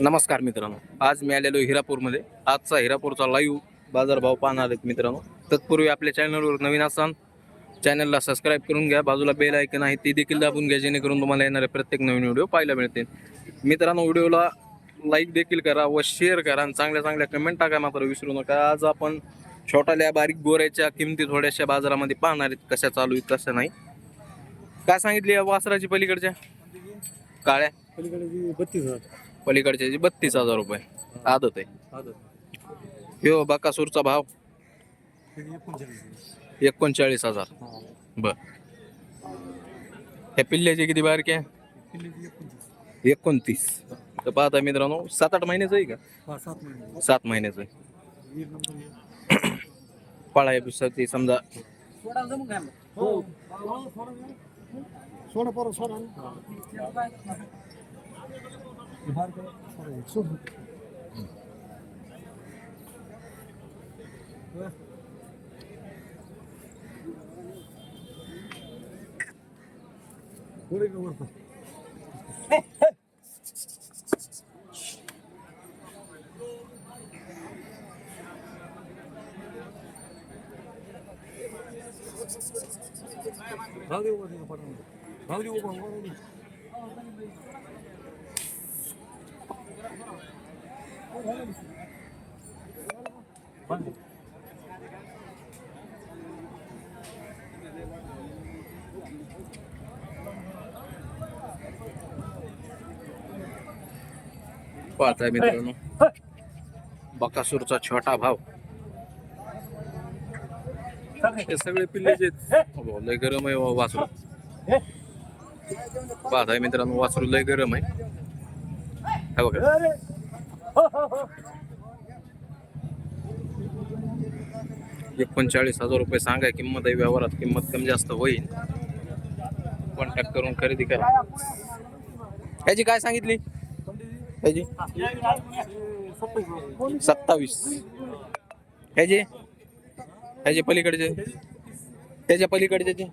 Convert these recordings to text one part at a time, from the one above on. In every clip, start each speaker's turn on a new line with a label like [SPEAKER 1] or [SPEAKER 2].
[SPEAKER 1] नमस्कार मित्रांनो. आज मी आलेलो हिरापूरमध्ये. आजचा हिरापूरचा लाईव्ह बाजारभाव पाहणार आहेत मित्रांनो. तत्पूर्वी आपल्या चॅनलवर नवीन असाल चॅनलला सबस्क्राईब करून घ्या. बाजूला बेल ऐकन आहे ती देखील दाबून घ्या जेणेकरून तुम्हाला येणारे प्रत्येक नवीन व्हिडिओ पाहायला मिळतील. मित्रांनो व्हिडिओला लाईक देखील करा व शेअर करा आणि चांगल्या चांगल्या कमेंट टाका मात्र विसरू नका. आज आपण छोटाल्या बारीक गोऱ्याच्या किमती थोड्याशा बाजारामध्ये पाहणार आहेत कशा चालू आहेत कशा नाही. काय सांगितली या वासराची पलीकडच्या? काळ्या?
[SPEAKER 2] पलीकडे बत्तीस हजार.
[SPEAKER 1] पलीकडचे बत्तीस हजार रुपये. आदत आहे.
[SPEAKER 2] हो
[SPEAKER 1] ह्यो बकासूरचा भाव.
[SPEAKER 2] एकोणचाळीस
[SPEAKER 1] हजार. बर. ह्या पिल्ल्याचे किती बारके?
[SPEAKER 2] एकोणतीस.
[SPEAKER 1] एकोणतीस तर पाहता मित्रांनो सात आठ महिन्याचं आहे का?
[SPEAKER 2] सात
[SPEAKER 1] महिन्याचं आहे.
[SPEAKER 2] एक नंबर
[SPEAKER 1] पाळा समजा.
[SPEAKER 2] सोडा परत सोडा सोड पुढे का वरतं? राहू दे उभा तिथं पाठवून दे. राहू दे उभा, उभा
[SPEAKER 1] पाहताय मित्रांनो. बकासूरचा छोटा भाव. हे सगळे पिल्लेचे आहेत. हो, लय गरम आहे वा- वासरू. पाहताय मित्रांनो वासरू लय गरम आहे. हे बघा एकोणचाळीस हजार रुपये सांगाय किंमत आहे व्यवहारात किंमत कमी जास्त होईल. कॉन्टॅक्ट करून खरेदी करा. ह्याची काय सांगितली? ह्याची सत्तावीस. ह्याचे ह्याचे पलीकडचे? त्याच्या पलीकडचे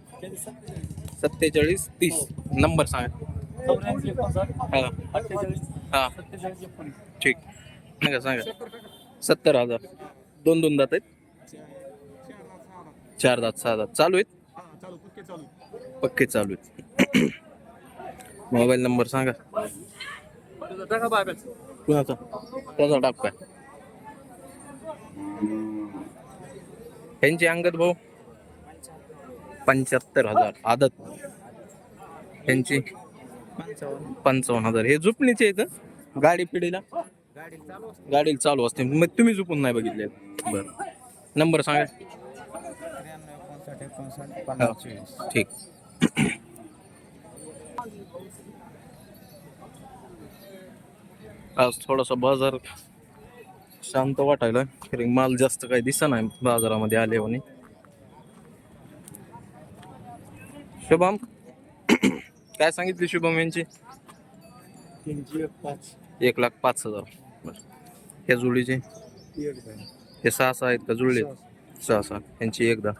[SPEAKER 1] सत्तेचाळीस तीस. नंबर सांगा. हा. हा. ठीक. सांगा सांगा. सत्तर हजार. दोन दोन दात आहेत? चार दात सहा दात. चालू आहेत?
[SPEAKER 2] चालू पक्के चालू
[SPEAKER 1] पक्के चालू आहेत. मोबाईल नंबर सांगा.
[SPEAKER 2] टाका बाब्याच
[SPEAKER 1] कुणाचा त्याचा टाक काय यांची अंगत भाऊ? पंच्याहत्तर हजार. आदत. यांची पंचावन्न हजार. हे झुपणीचे आहेत गाडी पिढीला? गाडी चालू असते. मग तुम्ही झुपून नाही बघितले. बर. नंबर सांगा. हो. ठीक. आज थोडासा बाजार शांत वाटायला. कारण माल जास्त काही दिसत नाही. बाजारामध्ये आले म्हणे शुभम. काय सांगितली शुभम यांची?
[SPEAKER 2] पाच.
[SPEAKER 1] एक लाख पाच हजार. बरं. ह्या जुळीचे?
[SPEAKER 2] एक
[SPEAKER 1] हे सहा सहा आहेत का जुळले? सहा सहा. यांची एकदा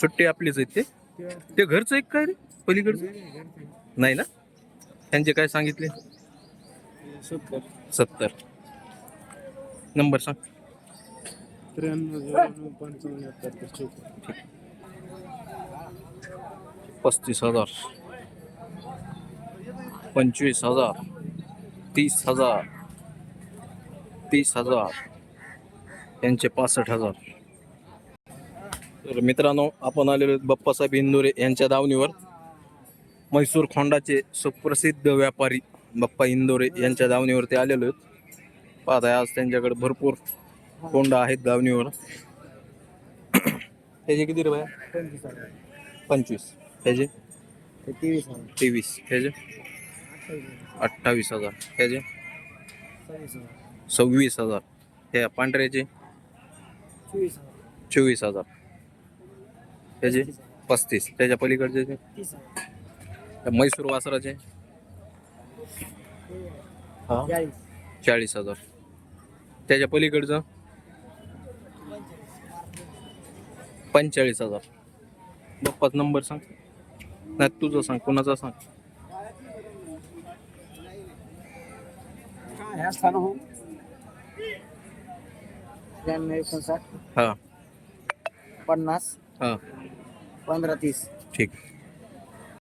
[SPEAKER 1] सुट्टी आपलीच आहेत ते? ते घरचं एक काय रे? पलीकडचं? नाही ना? त्यांचे काय सांगितले?
[SPEAKER 2] सत्तर.
[SPEAKER 1] सत्तर. नंबर सांग.
[SPEAKER 2] त्र्याण्णव झिरो पंचावन्न एकाहत्तर चौपन्न.
[SPEAKER 1] पस्तीस हजार. पंचवीस हजार. तीस हजार. तीस हजार. यांचे पासष्ट हजार. तर मित्रांनो आपण आलेलो बाप्पासाहेब इंदोरे यांच्या दावणीवर. म्हैसूर खोंडाचे सुप्रसिद्ध व्यापारी बाप्पा इंदोरे यांच्या दावणीवरती आलेलो आहेत. पाहताय आज त्यांच्याकडे भरपूर कोंडा आहेत दावणीवर. त्याचे किती रुपये?
[SPEAKER 2] पंचवीस हजार.
[SPEAKER 1] पंचवीस. ह्याचे
[SPEAKER 2] ते तेवीस
[SPEAKER 1] तेवीस. ह्याचे अठ्ठावीस हजार. ह्याचे
[SPEAKER 2] सव्वीस हजार.
[SPEAKER 1] ह्या पांढऱ्याचे?
[SPEAKER 2] चोवीस हजार.
[SPEAKER 1] ह्याचे पस्तीस. त्याच्या पलीकडचे म्हैसूर वासराचे? हा.
[SPEAKER 2] चाळीस.
[SPEAKER 1] चाळीस हजार. त्याच्या पलीकडचं? पंचेचाळीस हजार. बाप्पाच नंबर सांग. नाही तुझं सांग. कोणाचा सांग?
[SPEAKER 2] ह्या स्थान हो
[SPEAKER 3] त्र्याण्णव एकोणसाठ
[SPEAKER 1] हां.
[SPEAKER 3] पन्नास.
[SPEAKER 1] हां.
[SPEAKER 3] पंधरा तीस.
[SPEAKER 1] ठीक.